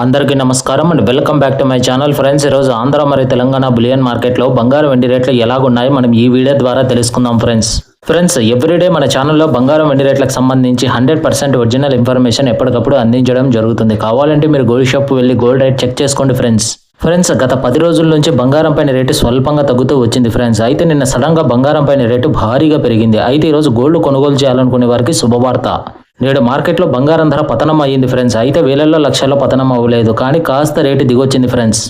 అందరికీ నమస్కారం and welcome back to my channel friends. ఈరోజు ఆంధ్ర మరియు తెలంగాణ బులియన్ మార్కెట్లో బంగారం వెండి రేట్లు ఎలాగున్నాయో? మనం ఈ వీడియో ద్వారా తెలుసుకుందాం ఫ్రెండ్స్. ఫ్రెండ్స్ ఎవ్రీడే మన ఛానల్లో బంగారం వెండి రేట్లకు సంబంధించి హండ్రెడ్ పర్సెంట్ ఒరిజినల్ ఇన్ఫర్మేషన్ ఎప్పటికప్పుడు అందించడం జరుగుతుంది. కావాలంటే మీరు గోల్డ్ షాప్ వెళ్ళి గోల్డ్ రేట్ చెక్ చేసుకోండి ఫ్రెండ్స్. ఫ్రెండ్స్ గత పది రోజుల నుంచి బంగారం పైన రేటు స్వల్పంగా తగ్గుతూ వచ్చింది ఫ్రెండ్స్. అయితే నిన్న సడన్గా బంగారం పైన రేటు భారీగా పెరిగింది. అయితే ఈరోజు గోల్డ్ కొనుగోలు చేయాలనుకునే వారికి శుభవార్త. నేడు మార్కెట్లో బంగారం ధర పతనం అయ్యింది ఫ్రెండ్స్. అయితే వేలల్లో లక్షల్లో పతనం అవ్వలేదు కానీ కాస్త రేటు దిగొచ్చింది ఫ్రెండ్స్.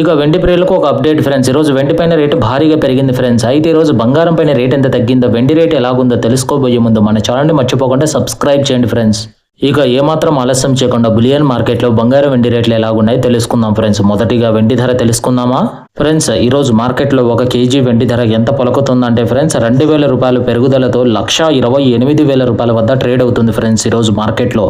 ఇక వెండి ప్రియులకు ఒక అప్డేట్ ఫ్రెండ్స్. ఈరోజు వెండి పైన రేటు భారీగా పెరిగింది ఫ్రెండ్స్. అయితే ఈరోజు బంగారం పైన రేట్ ఎంత తగ్గిందో వెండి రేట్ ఎలాగుందో తెలుసుకోబోయే ముందు మన ఛానల్ని మర్చిపోకుండా సబ్స్క్రైబ్ చేయండి ఫ్రెండ్స్. ఇక ఏమాత్రం ఆలస్యం చేయకుండా బులియన్ మార్కెట్లో బంగారం వెండి రేట్లు ఎలాగున్నాయో తెలుసుకుందాం ఫ్రెండ్స్. మొదటిగా వెండి ధర తెలుసుకుందామా? ఫ్రెండ్స్ ఈ రోజు మార్కెట్లో ఒక కేజీ వెండి ధర ఎంత పలుకుతుందంటే ఫ్రెండ్స్ రెండు వేల రూపాయలు పెరుగుదలతో లక్ష ఇరవై ఎనిమిది వేల రూపాయల వద్ద ట్రేడ్ అవుతుంది ఫ్రెండ్స్ ఈ రోజు మార్కెట్లో.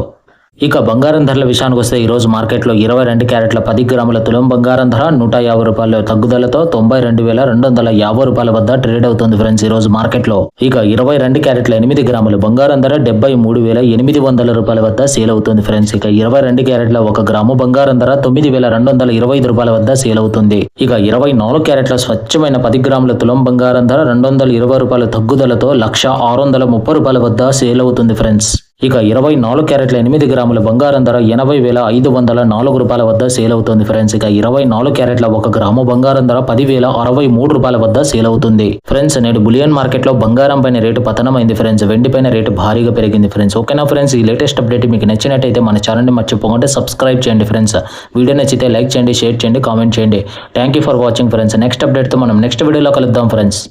ఇక బంగారం ధరల విషయానికి వస్తే ఈరోజు మార్కెట్లో ఇరవై రెండు క్యారెట్ల పది గ్రాముల తులం బంగారం ధర నూట యాభై రూపాయల తగ్గుదలతో తొంభై రెండు వేల రెండు వందల యాభై రూపాయల వద్ద ట్రేడ్ అవుతుంది ఫ్రెండ్స్ ఈరోజు మార్కెట్లో. ఇక ఇరవై రెండు క్యారెట్ల ఎనిమిది గ్రాములు బంగారం ధర డెబ్బై మూడు వేల ఎనిమిది వందల రూపాయల వద్ద సేల్ అవుతుంది ఫ్రెండ్స్. ఇక ఇరవై రెండు క్యారెట్ల ఒక గ్రాము బంగారం ధర తొమ్మిది వేల రెండు వందల ఇరవై ఐదు రూపాయల వద్ద సేల్ అవుతుంది. ఇక ఇరవై నాలుగు క్యారెట్ల స్వచ్ఛమైన పది గ్రాముల తులం బంగారం ధర రెండు వందల ఇరవై రూపాయల తగ్గుదలతో లక్ష ఆరు వందల ముప్పై రూపాయల వద్ద సేల్ అవుతుంది ఫ్రెండ్స్. ఇక ఇరవై నాలుగు క్యారెట్ల ఎనిమిది గ్రాముల బంగారం ధర ఎనభై వేల ఐదు వందల నాలుగు రూపాయల వద్ద సేల్ అవుతుంది ఫ్రెండ్స్ ఇక ఇరవై నాలుగు క్యారెట్ల ఒక గ్రాము బంగారం ధర పదివేల అరవై మూడు రూపాయల వద్ద సేల్ అవుతుంది. ఫ్రెండ్స్ నేడు బులియన్ మార్కెట్లో బంగారం పైన రేటు పతనమైంది ఫ్రెండ్స్ వెండి పైన రేటు భారీగా పెరిగింది ఫ్రెండ్స్ ఓకేనా ఫ్రెండ్స్ ఈ లేటెస్ట్ అప్డేట్ మీకు నచ్చినట్టయితే మన ఛానల్ని మర్చిపోకుండా సబ్స్క్రైబ్ చేయండి ఫ్రెండ్స్ వీడియో నచ్చితే లైక్ చేయండి షేర్ చేయండి కామెంట్ చేయండి. Thank you for watching friends next అప్డేట్తో మనం నెక్స్ట్ వీడియోలో కలుద్దాం ఫ్రెండ్స్